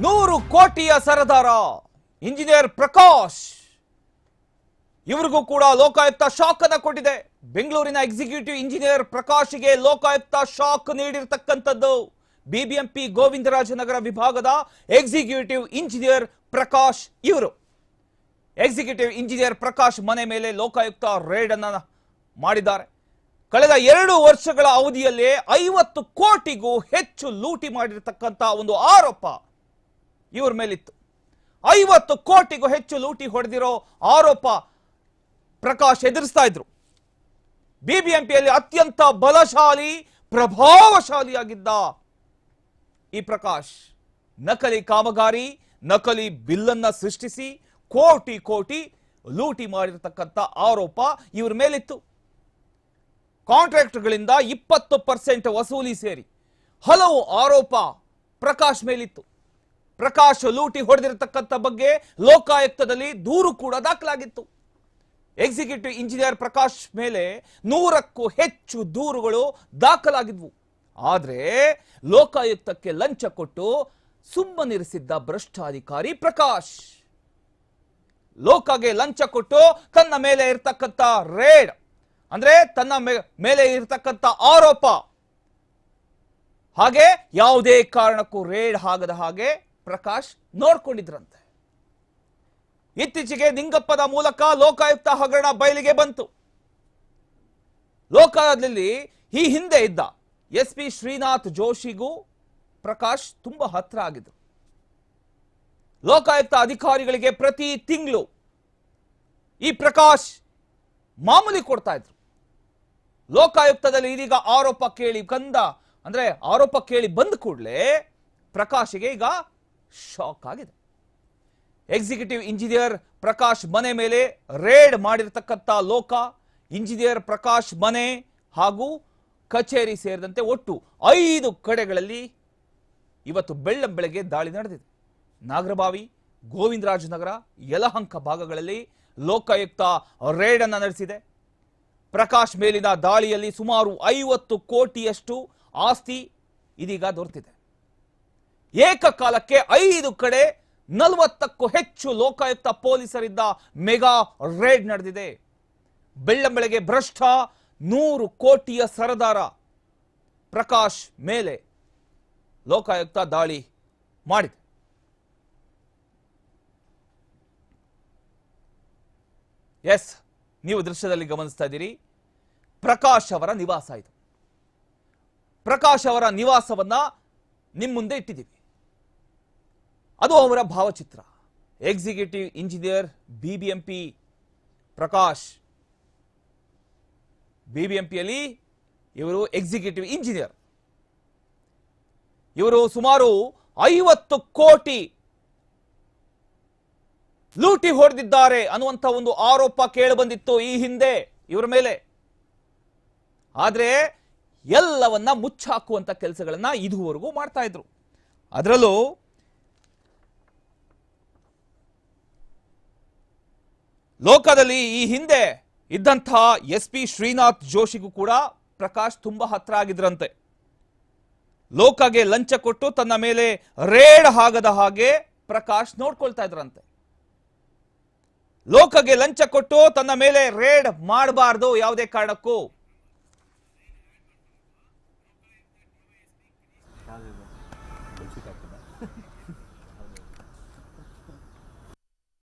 ನೂರು ಕೋಟಿಯ ಸರದಾರ ಇಂಜಿನಿಯರ್ ಪ್ರಕಾಶ್. ಇವರಿಗೂ ಕೂಡ ಲೋಕಾಯುಕ್ತ ಶಾಕ್ ಅನ್ನ ಕೊಟ್ಟಿದೆ. ಬೆಂಗಳೂರಿನ ಎಕ್ಸಿಕ್ಯೂಟಿವ್ ಇಂಜಿನಿಯರ್ ಪ್ರಕಾಶ್ಗೆ ಲೋಕಾಯುಕ್ತ ಶಾಕ್ ನೀಡಿರ್ತಕ್ಕಂಥದ್ದು ಬಿಬಿಎಂಪಿ ಗೋವಿಂದರಾಜನಗರ ವಿಭಾಗದ ಎಕ್ಸಿಕ್ಯೂಟಿವ್ ಇಂಜಿನಿಯರ್ ಪ್ರಕಾಶ್ ಇವರು. ಎಕ್ಸಿಕ್ಯೂಟಿವ್ ಇಂಜಿನಿಯರ್ ಪ್ರಕಾಶ್ ಮನೆ ಮೇಲೆ ಲೋಕಾಯುಕ್ತ ರೇಡ್ ಅನ್ನ ಮಾಡಿದ್ದಾರೆ. ಕಳೆದ ಎರಡು ವರ್ಷಗಳ ಅವಧಿಯಲ್ಲಿ ಐವತ್ತು ಕೋಟಿಗೂ ಹೆಚ್ಚು ಲೂಟಿ ಮಾಡಿರ್ತಕ್ಕಂಥ ಒಂದು ಆರೋಪ ಇವ್ರ ಮೇಲಿತ್ತು. ಐವತ್ತು ಕೋಟಿಗೂ ಹೆಚ್ಚು ಲೂಟಿ ಹೊಡೆದಿರೋ ಆರೋಪ ಪ್ರಕಾಶ್ ಎದುರಿಸ್ತಾ ಇದ್ರು. ಬಿಬಿಎಂಪಿಯಲ್ಲಿ ಅತ್ಯಂತ ಬಲಶಾಲಿ, ಪ್ರಭಾವಶಾಲಿಯಾಗಿದ್ದ ಈ ಪ್ರಕಾಶ್ ನಕಲಿ ಕಾಮಗಾರಿ, ನಕಲಿ ಬಿಲ್ಲನ್ನ ಸೃಷ್ಟಿಸಿ ಕೋಟಿ ಕೋಟಿ ಲೂಟಿ ಮಾಡಿರತಕ್ಕಂಥ ಆರೋಪ ಇವರ ಮೇಲಿತ್ತು. ಕಾಂಟ್ರಾಕ್ಟ್ಗಳಿಂದ ಇಪ್ಪತ್ತು ಪರ್ಸೆಂಟ್ ವಸೂಲಿ ಸೇರಿ ಹಲವು ಆರೋಪ ಪ್ರಕಾಶ್ ಮೇಲಿತ್ತು. ಪ್ರಕಾಶ್ ಲೂಟಿ ಹೊಡೆದಿರತಕ್ಕಂಥ ಬಗ್ಗೆ ಲೋಕಾಯುಕ್ತದಲ್ಲಿ ದೂರು ಕೂಡ ದಾಖಲಾಗಿತ್ತು. ಎಕ್ಸಿಕ್ಯೂಟಿವ್ ಇಂಜಿನಿಯರ್ ಪ್ರಕಾಶ್ ಮೇಲೆ ನೂರಕ್ಕೂ ಹೆಚ್ಚು ದೂರುಗಳು ದಾಖಲಾಗಿದ್ವು. ಆದರೆ ಲೋಕಾಯುಕ್ತಕ್ಕೆ ಲಂಚ ಕೊಟ್ಟು ಸುಮ್ಮನಿರಿಸಿದ್ದ ಭ್ರಷ್ಟಾಧಿಕಾರಿ ಪ್ರಕಾಶ್. ಲೋಕಗೆ ಲಂಚ ಕೊಟ್ಟು ತನ್ನ ಮೇಲೆ ಇರತಕ್ಕಂಥ ರೇಡ್, ಅಂದ್ರೆ ತನ್ನ ಮೇಲೆ ಇರತಕ್ಕಂಥ ಆರೋಪ. ಹಾಗೆ ಯಾವುದೇ ಕಾರಣಕ್ಕೂ ರೇಡ್ ಆಗದ ಹಾಗೆ ಪ್ರಕಾಶ್ ನೋಡ್ಕೊಂಡಿದ್ರಂತೆ. ಇತ್ತೀಚೆಗೆ ನಿಂಗಪ್ಪದ ಮೂಲಕ ಲೋಕಾಯುಕ್ತ ಹಗರಣ ಬಯಲಿಗೆ ಬಂತು. ಲೋಕದಲ್ಲಿ ಈ ಹಿಂದೆ ಇದ್ದ ಎಸ್ ಪಿ ಶ್ರೀನಾಥ್ ಜೋಶಿಗೂ ಪ್ರಕಾಶ್ ತುಂಬಾ ಹತ್ರ ಆಗಿದ್ರು. ಲೋಕಾಯುಕ್ತ ಅಧಿಕಾರಿಗಳಿಗೆ ಪ್ರತಿ ತಿಂಗಳು ಈ ಪ್ರಕಾಶ್ ಮಾಮೂಲಿ ಕೊಡ್ತಾ ಇದ್ರು. ಲೋಕಾಯುಕ್ತದಲ್ಲಿ ಇದೀಗ ಆರೋಪ ಕೇಳಿ ಕಂದ, ಅಂದ್ರೆ ಆರೋಪ ಕೇಳಿ ಬಂದ ಕೂಡಲೇ ಪ್ರಕಾಶ್ಗೆ ಈಗ ಶಾಕ್ ಆಗಿದೆ. ಎಕ್ಸಿಕ್ಯೂಟಿವ್ ಇಂಜಿನಿಯರ್ ಪ್ರಕಾಶ್ ಮನೆ ಮೇಲೆ ರೇಡ್ ಮಾಡಿರತಕ್ಕಂಥ ಲೋಕ ಇಂಜಿನಿಯರ್ ಪ್ರಕಾಶ್ ಮನೆ ಹಾಗೂ ಕಚೇರಿ ಸೇರಿದಂತೆ ಒಟ್ಟು ಐದು ಕಡೆಗಳಲ್ಲಿ ಇವತ್ತು ಬೆಳ್ಳಂ ಬೆಳಗ್ಗೆ ದಾಳಿ ನಡೆದಿದೆ. ನಾಗರಬಾವಿ, ಗೋವಿಂದರಾಜನಗರ, ಯಲಹಂಕ ಭಾಗಗಳಲ್ಲಿ ಲೋಕಾಯುಕ್ತ ರೇಡ್ ಅನ್ನು ನಡೆಸಿದೆ. ಪ್ರಕಾಶ್ ಮೇಲಿನ ದಾಳಿಯಲ್ಲಿ ಸುಮಾರು ಐವತ್ತು ಕೋಟಿಯಷ್ಟು ಆಸ್ತಿ ಇದೀಗ ದೊರೆತಿದೆ. ಏಕಕಾಲಕ್ಕೆ ಐದು ಕಡೆ ನಲವತ್ತಕ್ಕೂ ಹೆಚ್ಚು ಲೋಕಾಯುಕ್ತ ಪೊಲೀಸರಿದ್ದ ಮೆಗಾ ರೇಡ್ ನಡೆದಿದೆ. ಬೆಳ್ಳಂಬೆಳಗ್ಗೆ ಭ್ರಷ್ಟ ನೂರು ಕೋಟಿಯ ಸರದಾರ ಪ್ರಕಾಶ್ ಮೇಲೆ ಲೋಕಾಯುಕ್ತ ದಾಳಿ ಮಾಡಿದೆ. ಎಸ್, ನೀವು ದೃಶ್ಯದಲ್ಲಿ ಗಮನಿಸ್ತಾ ಇದ್ದೀರಿ. ಪ್ರಕಾಶ್ ಅವರ ನಿವಾಸ ಇದು. ಪ್ರಕಾಶ್ ಅವರ ನಿವಾಸವನ್ನ ನಿಮ್ಮ ಮುಂದೆ ಇಟ್ಟಿದ್ದೀವಿ. ಅದು ಅವರ ಭಾವಚಿತ್ರ. Executive engineer BBMP Prakash. ಬಿಬಿಎಂಪಿಯಲ್ಲಿ ಇವರು ಎಕ್ಸಿಕ್ಯೂಟಿವ್ ಇಂಜಿನಿಯರ್ ಇವರು ಸುಮಾರು ಐವತ್ತು ಕೋಟಿ ಲೂಟಿ ಹೊಡೆದಿದ್ದಾರೆ ಅನ್ನುವಂಥ ಒಂದು ಆರೋಪ ಕೇಳಿ ಬಂದಿತ್ತು ಈ ಹಿಂದೆ ಇವರ ಮೇಲೆ. ಆದರೆ ಎಲ್ಲವನ್ನ ಮುಚ್ಚಾಕುವಂತ ಕೆಲಸಗಳನ್ನು ಇದುವರೆಗೂ ಮಾಡ್ತಾ ಇದ್ರು. ಅದರಲ್ಲೂ ಲೋಕದಲ್ಲಿ ಈ ಹಿಂದೆ ಇದ್ದಂತಹ ಎಸ್ ಪಿ ಶ್ರೀನಾಥ್ ಜೋಶಿಗೂ ಕೂಡ ಪ್ರಕಾಶ್ ತುಂಬಾ ಹತ್ರ ಆಗಿದ್ರಂತೆ. ಲೋಕಗೆ ಲಂಚ ಕೊಟ್ಟು ತನ್ನ ಮೇಲೆ ರೇಡ್ ಆಗದ ಹಾಗೆ ಪ್ರಕಾಶ್ ನೋಡ್ಕೊಳ್ತಾ ಇದ್ರಂತೆ. ಲೋಕಗೆ ಲಂಚ ಕೊಟ್ಟು ತನ್ನ ಮೇಲೆ ರೇಡ್ ಮಾಡಬಾರ್ದು ಯಾವುದೇ ಕಾರಣಕ್ಕೂ.